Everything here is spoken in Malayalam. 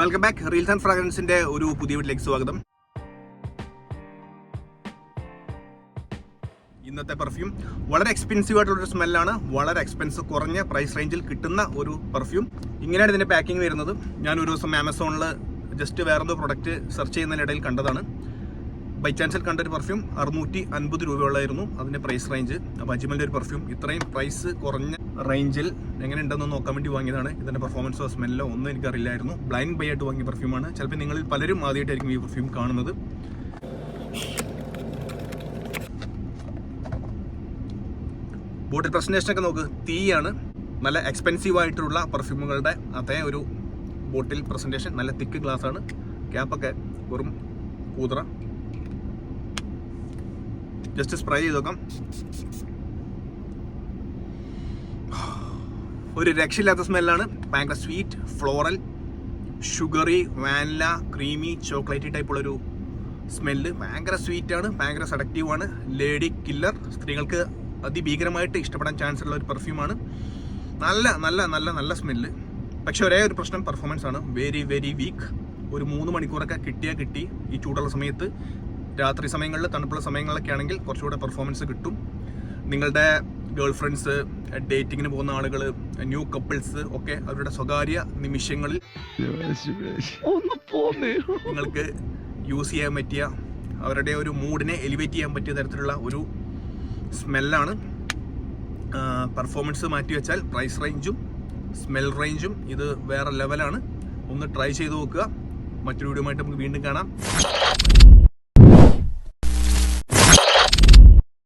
Welcome back. റീൽസ് ആൻഡ് ഫ്രാഗ്രൻസിന്റെ ഒരു പുതിയ വീട്ടിലേക്ക് സ്വാഗതം. ഇന്നത്തെ പെർഫ്യൂം വളരെ എക്സ്പെൻസീവ് ആയിട്ടുള്ള ഒരു സ്മെല്ലാണ് വളരെ എക്സ്പെൻസ് കുറഞ്ഞ പ്രൈസ് റേഞ്ചിൽ കിട്ടുന്ന ഒരു പെർഫ്യൂം ഇങ്ങനെയാണ് ഇതിന്റെ പാക്കിംഗ് വരുന്നത്. ഞാൻ ഒരു ദിവസം ആമസോണിൽ ജസ്റ്റ് വേറെന്തോ പ്രൊഡക്റ്റ് സെർച്ച് ചെയ്യുന്നതിനിടയിൽ കണ്ടതാണ്. ബൈ ചാൻസിൽ കണ്ട ഒരു പെർഫ്യൂം അറുന്നൂറ്റി അൻപത് രൂപയുള്ളായിരുന്നു അതിന്റെ പ്രൈസ് റേഞ്ച് അപ്പോൾ അജ്മലിന്റെ ഒരു പെർഫ്യൂം ഇത്രയും പ്രൈസ് കുറഞ്ഞ റേഞ്ചിൽ എങ്ങനെ ഉണ്ടെന്ന് നോക്കാൻ വേണ്ടി വാങ്ങിയതാണ്. ഇതിന്റെ പെർഫോമൻസോ സ്മെല്ലോ ഒന്നും എനിക്കറിയില്ലായിരുന്നു. ബ്ലൈൻഡ് ബൈ ആയിട്ട് വാങ്ങിയ പെർഫ്യൂമാണ് ചിലപ്പോൾ നിങ്ങളിൽ പലരും ആദ്യമായിട്ടായിരിക്കും ഈ പെർഫ്യൂം കാണുന്നത്. ബോട്ടിൽ പ്രസന്റേഷൻ ഒക്കെ നോക്ക്. തീയാണ്. നല്ല എക്സ്പെൻസീവ് ആയിട്ടുള്ള പെർഫ്യൂമുകളുടെ അതേ ഒരു ബോട്ടിൽ പ്രസന്റേഷൻ നല്ല തിക്ക് ഗ്ലാസ് ആണ്. ക്യാപ്പൊക്കെ വെറും കൂതറ. ജസ്റ്റ് സ്പ്രേ ചെയ്ത് നോക്കാം. ഒരു രക്ഷയില്ലാത്ത സ്മെല്ലാണ്. ഭയങ്കര sweet floral sugary vanilla creamy chocolate ടൈപ്പുള്ള ഒരു സ്മെല്ല്. ഭയങ്കര സ്വീറ്റ് ആണ് ഭയങ്കര സെഡക്റ്റീവ് ആണ് ലേഡി കില്ലർ. സ്ത്രീകൾക്ക് അതിഭീകരമായിട്ട് ഇഷ്ടപ്പെടാൻ ചാൻസ് ഉള്ള ഒരു പെർഫ്യൂമാണ് നല്ല നല്ല നല്ല നല്ല സ്മെല്ല്. പക്ഷെ ഒരേ ഒരു പ്രശ്നം പെർഫോമൻസ് ആണ്. വെരി വെരി വീക്ക് ഒരു മൂന്ന് മണിക്കൂറൊക്കെ കിട്ടിയാൽ കിട്ടി ഈ ചൂടുള്ള സമയത്ത്. രാത്രി സമയങ്ങളിൽ തണുപ്പുള്ള സമയങ്ങളിലൊക്കെ ആണെങ്കിൽ കുറച്ചുകൂടെ പെർഫോമൻസ് കിട്ടും. നിങ്ങളുടെ ഗേൾ ഫ്രണ്ട്സ് ഡേറ്റിങ്ങിന് പോകുന്ന ആളുകൾ ന്യൂ കപ്പിൾസ് ഒക്കെ അവരുടെ സ്വകാര്യ നിമിഷങ്ങളിൽ നിങ്ങൾക്ക് യൂസ് ചെയ്യാൻ പറ്റിയ അവരുടെ ഒരു മൂഡിനെ എലിവേറ്റ് ചെയ്യാൻ പറ്റിയ തരത്തിലുള്ള ഒരു സ്മെല്ലാണ് പെർഫോമൻസ് മാറ്റി വെച്ചാൽ പ്രൈസ് റേഞ്ചും സ്മെൽ റേഞ്ചും ഇത് വേറെ ലെവലാണ് ഒന്ന് ട്രൈ ചെയ്ത് നോക്കുക. മറ്റൊരു വീഡിയോ ആയിട്ട് നമുക്ക് വീണ്ടും കാണാം.